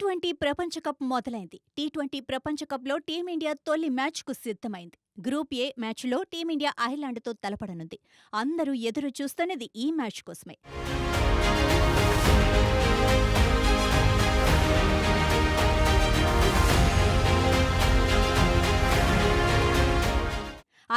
Twenty ప్రపంచ cup మొదలైంది. T twenty ప్రపంచ కప్లో టీమిండియా తొలి మ్యాచ్కు సిద్ధమైంది. గ్రూప్ ఏ మ్యాచ్లో టీమిండియా ఐర్లాండ్తో తలపడనుంది. అందరూ ఎదురు చూస్తున్నది ఈ మ్యాచ్ కోసమే.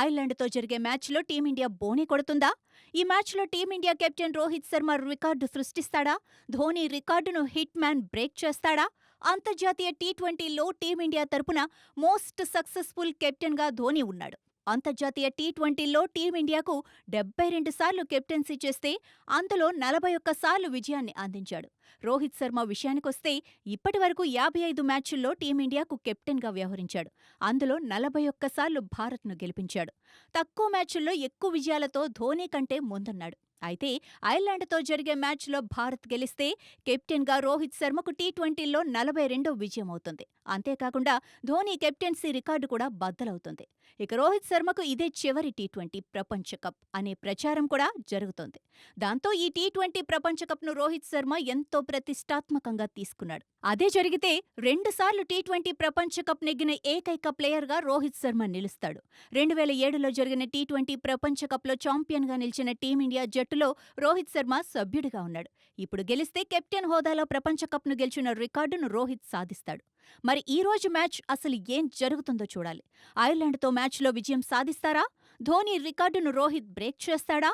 ఐర్లాండ్తో జరిగే మ్యాచ్లో టీమిండియా బోనీ కొడుతుందా? ఈ మ్యాచ్లో team India captain Rohit Sharma record సృష్టిస్తాడా? Dhoni రికార్డును హిట్ మ్యాన్ బ్రేక్ చేస్తాడా? అంతర్జాతీయ టీ ట్వంటీలో టీమిండియా తరపున మోస్ట్ సక్సెస్ఫుల్ కెప్టెన్గా ధోని ఉన్నాడు. అంతర్జాతీయ టీ ట్వంటీలో టీమిండియాకు డెబ్బై రెండు సార్లు కెప్టెన్సీ చేస్తే అందులో నలభై ఒక్క సార్లు విజయాన్ని అందించాడు. రోహిత్ శర్మ విషయానికొస్తే ఇప్పటివరకు యాభై ఐదు మ్యాచుల్లో టీమిండియాకు కెప్టెన్గా వ్యవహరించాడు. అందులో నలభై ఒక్కసార్లు భారత్ను గెలిపించాడు. తక్కువ మ్యాచుల్లో ఎక్కువ విజయాలతో ధోనీ కంటే ముందున్నాడు. అయితే ఐర్లాండ్తో జరిగే మ్యాచ్లో భారత్ గెలిస్తే కెప్టెన్గా రోహిత్ శర్మకు టీ ట్వంటీలో నలభై రెండో విజయం అవుతుంది అంతేకాకుండా ధోని కెప్టెన్సీ రికార్డు కూడా బద్దలవుతుంది. ఇక రోహిత్ శర్మకు ఇదే చివరి టీ ట్వంటీ ప్రపంచ కప్ అనే ప్రచారం కూడా జరుగుతోంది. దాంతో ఈ టీ ట్వంటీ ప్రపంచ కప్ను రోహిత్ శర్మ ఎంతో ప్రతిష్టాత్మకంగా తీసుకున్నాడు. అదే జరిగితే రెండుసార్లు టీ ట్వంటీ ప్రపంచ కప్ నెగ్గిన ఏకైక ప్లేయర్గా రోహిత్ శర్మ నిలుస్తాడు. రెండు వేల ఏడులో జరిగిన టీ ట్వంటీ ప్రపంచ కప్లో ఛాంపియన్గా నిలిచిన టీమిండియా జట్టులో రోహిత్ శర్మ సభ్యుడిగా ఉన్నాడు. ఇప్పుడు గెలిస్తే కెప్టెన్ హోదాలో ప్రపంచ కప్ను గెలిచిన రికార్డును రోహిత్ సాధిస్తాడు. మరి ఈ రోజు మ్యాచ్ అసలు ఏం జరుగుతుందో చూడాలి. ఐర్లాండ్తో మ్యాచ్లో విజయం సాధిస్తారా? ధోని రికార్డును రోహిత్ బ్రేక్ చేస్తాడా?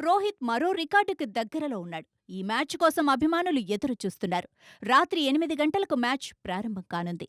రోహిత్ మరో రికార్డుకు దగ్గరలో ఉన్నాడు. ఈ మ్యాచ్ కోసం అభిమానులు ఎదురు చూస్తున్నారు రాత్రి ఎనిమిది గంటలకు మ్యాచ్ ప్రారంభం కానుంది.